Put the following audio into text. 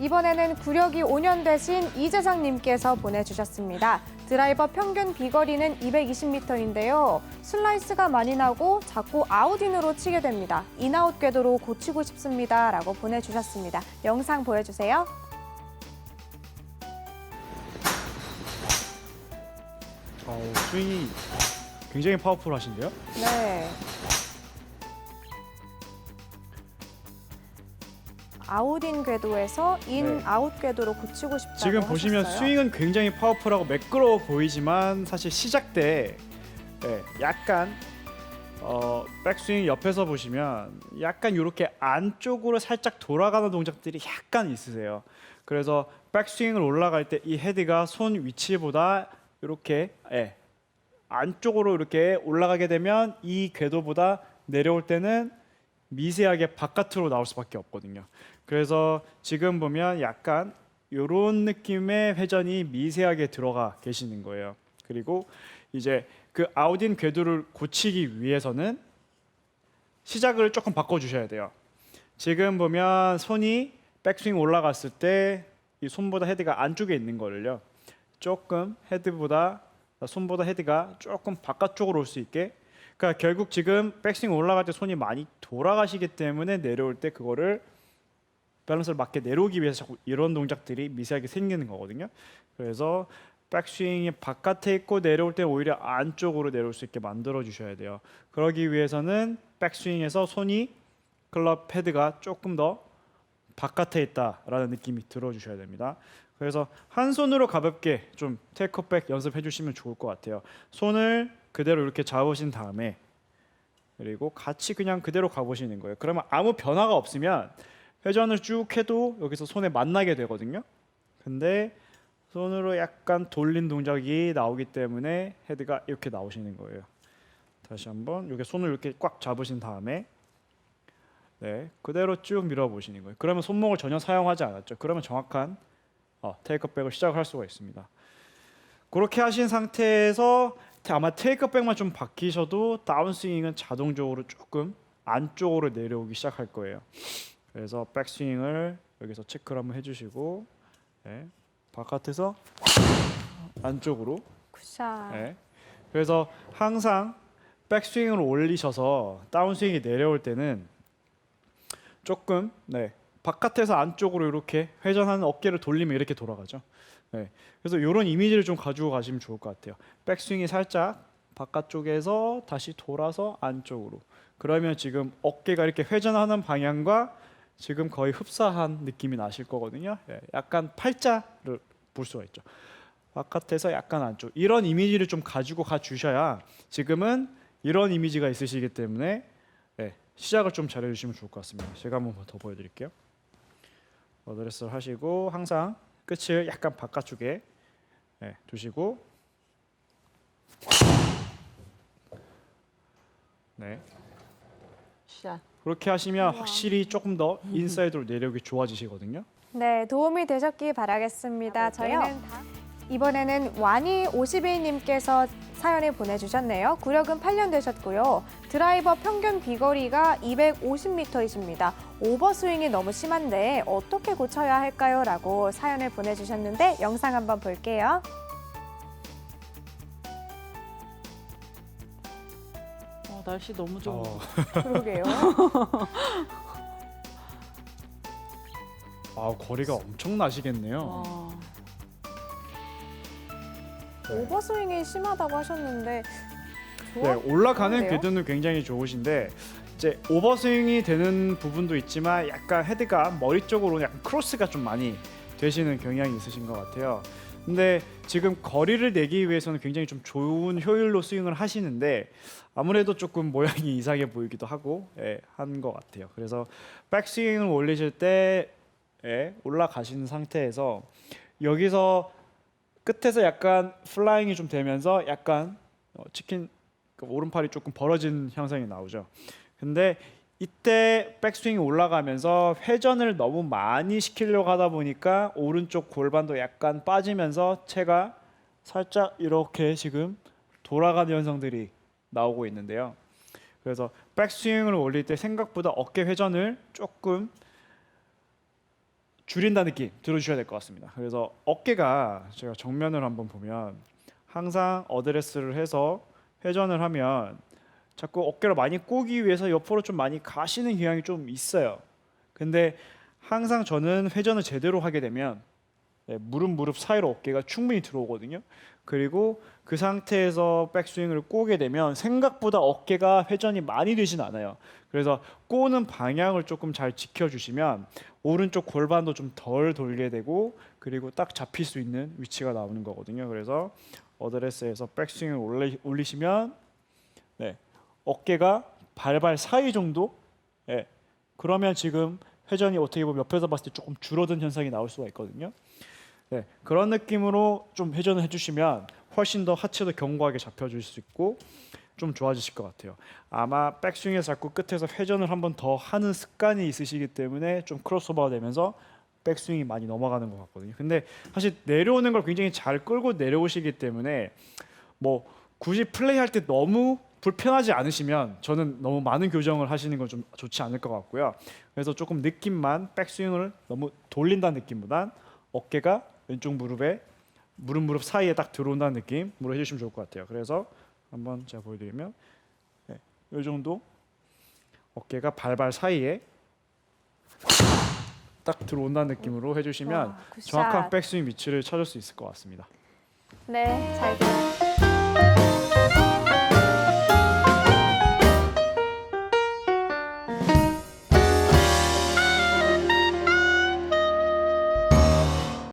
이번에는 구력이 5년 되신 이재상님께서 보내주셨습니다. 드라이버 평균 비거리는 220m인데요. 슬라이스가 많이 나고 자꾸 아웃인으로 치게 됩니다. 인아웃 궤도로 고치고 싶습니다. 라고 보내주셨습니다. 영상 보여주세요. 어, 스윙이 굉장히 파워풀하신데요? 네. 아웃인 궤도에서 인 네. 아웃 궤도로 고치고 싶다고 지금 보시면 하셨어요. 스윙은 굉장히 파워풀하고 매끄러워 보이지만 사실 시작 때 예, 약간 어, 백스윙 옆에서 보시면 약간 이렇게 안쪽으로 살짝 돌아가는 동작들이 약간 있으세요. 그래서 백스윙을 올라갈 때 이 헤드가 손 위치보다 이렇게 예, 안쪽으로 이렇게 올라가게 되면 이 궤도보다 내려올 때는 미세하게 바깥으로 나올 수밖에 없거든요. 그래서 지금 보면 약간 이런 느낌의 회전이 미세하게 들어가 계시는 거예요. 그리고 이제 그 아웃인 궤도를 고치기 위해서는 시작을 조금 바꿔 주셔야 돼요. 지금 보면 손이 백스윙 올라갔을 때 이 손보다 헤드가 안쪽에 있는 거를요. 조금 헤드보다 손보다 헤드가 조금 바깥쪽으로 올 수 있게. 그러니까 결국 지금 백스윙 올라갈 때 손이 많이 돌아가시기 때문에 내려올 때 그거를 밸런스를 맞게 내려오기 위해서 자꾸 이런 동작들이 미세하게 생기는 거거든요. 그래서 백스윙이 바깥에 있고 내려올 때 오히려 안쪽으로 내려올 수 있게 만들어 주셔야 돼요. 그러기 위해서는 백스윙에서 손이 클럽 헤드가 조금 더 바깥에 있다라는 느낌이 들어 주셔야 됩니다. 그래서 한 손으로 가볍게 좀 테이크백 연습해 주시면 좋을 것 같아요. 손을 그대로 이렇게 잡으신 다음에 그리고 같이 그냥 그대로 가보시는 거예요. 그러면 아무 변화가 없으면 회전을 쭉 해도 여기서 손에 만나게 되거든요. 근데 손으로 약간 돌린 동작이 나오기 때문에 헤드가 이렇게 나오시는 거예요. 다시 한번 여기 손을 이렇게 꽉 잡으신 다음에 네 그대로 쭉 밀어 보시는 거예요. 그러면 손목을 전혀 사용하지 않았죠. 그러면 정확한 어, 테이크백을 시작할 수가 있습니다. 그렇게 하신 상태에서 아마 테이크백만 좀 바뀌셔도 다운스윙은 자동적으로 조금 안쪽으로 내려오기 시작할 거예요. 그래서 백스윙을 여기서 체크를 한번 해주시고 네, 바깥에서 안쪽으로 굿샷. 네. 그래서 항상 백스윙을 올리셔서 다운스윙이 내려올 때는 조금 네, 바깥에서 안쪽으로 이렇게 회전하는 어깨를 돌리면 이렇게 돌아가죠. 네. 그래서 이런 이미지를 좀 가지고 가시면 좋을 것 같아요. 백스윙이 살짝 바깥쪽에서 다시 돌아서 안쪽으로. 그러면 지금 어깨가 이렇게 회전하는 방향과 지금 거의 흡사한 느낌이 나실 거거든요. 예, 약간 팔자를 볼 수가 있죠. 바깥에서 약간 안쪽 이런 이미지를 좀 가지고 가 주셔야 지금은 이런 이미지가 있으시기 때문에 예, 시작을 좀 잘해 주시면 좋을 것 같습니다. 제가 한번 더 보여드릴게요. 어드레스를 하시고 항상 끝을 약간 바깥쪽에 예, 두시고 네 샷. 그렇게 하시면 확실히 조금 더 인사이드로 내려오기 좋아지시거든요. 네, 도움이 되셨기 바라겠습니다. 저희는 다- 이번에는 와니 52님께서 사연을 보내주셨네요. 구력은 8년 되셨고요. 드라이버 평균 비거리가 250m이십니다. 오버스윙이 너무 심한데 어떻게 고쳐야 할까요? 라고 사연을 보내주셨는데 영상 한번 볼게요. 어, 날씨 너무 좋은 어, 그러게요. 아 거리가 엄청 나시겠네요. 어, 네. 오버스윙이 심하다고 하셨는데 네, 좋아? 올라가는 좋은데요? 궤도는 굉장히 좋으신데 이제 오버스윙이 되는 부분도 있지만 약간 헤드가 머리 쪽으로 약간 크로스가 좀 많이 되시는 경향이 있으신 것 같아요. 근데 지금 거리를 내기 위해서는 굉장히 좀 좋은 효율로 스윙을 하시는데 아무래도 조금 모양이 이상해 보이기도 하고 예, 한 것 같아요. 그래서 백스윙을 올리실 때 예, 올라가시는 상태에서 여기서 끝에서 약간 플라잉이 좀 되면서 약간 어, 치킨 그 오른팔이 조금 벌어진 형상이 나오죠. 근데 이때 백스윙이 올라가면서 회전을 너무 많이 시키려고 하다 보니까 오른쪽 골반도 약간 빠지면서 채가 살짝 이렇게 지금 돌아가는 현상들이 나오고 있는데요. 그래서 백스윙을 올릴 때 생각보다 어깨 회전을 조금 줄인다는 느낌 들어주셔야 될 것 같습니다. 그래서 어깨가 제가 정면을 한번 보면 항상 어드레스를 해서 회전을 하면 자꾸 어깨를 많이 꼬기 위해서 옆으로 좀 많이 가시는 경향이 좀 있어요. 근데 항상 저는 회전을 제대로 하게 되면 네, 무릎 무릎 사이로 어깨가 충분히 들어오거든요. 그리고 그 상태에서 백스윙을 꼬게 되면 생각보다 어깨가 회전이 많이 되진 않아요. 그래서 꼬는 방향을 조금 잘 지켜주시면 오른쪽 골반도 좀 덜 돌게 되고 그리고 딱 잡힐 수 있는 위치가 나오는 거거든요. 그래서 어드레스에서 백스윙을 올리, 올리시면 네, 어깨가 발발 사이 정도 예, 그러면 지금 회전이 어떻게 보면 옆에서 봤을 때 조금 줄어든 현상이 나올 수가 있거든요. 네, 그런 느낌으로 좀 회전을 해주시면 훨씬 더 하체도 견고하게 잡혀줄 수 있고 좀 좋아지실 것 같아요. 아마 백스윙에서 자꾸 끝에서 회전을 한 번 더 하는 습관이 있으시기 때문에 좀 크로스오버가 되면서 백스윙이 많이 넘어가는 것 같거든요. 근데 사실 내려오는 걸 굉장히 잘 끌고 내려오시기 때문에 뭐 굳이 플레이할 때 너무 불편하지 않으시면 저는 너무 많은 교정을 하시는 건 좀 좋지 않을 것 같고요. 그래서 조금 느낌만 백스윙을 너무 돌린다는 느낌보단 어깨가 왼쪽 무릎에 무릎 무릎 사이에 딱 들어온다는 느낌으로 해주시면 좋을 것 같아요. 그래서 한번 제가 보여드리면 네, 이 정도 어깨가 발발 사이에 딱 들어온다는 느낌으로 해주시면 와. 정확한 백스윙 위치를 찾을 수 있을 것 같습니다. 네, 잘 들었습니다.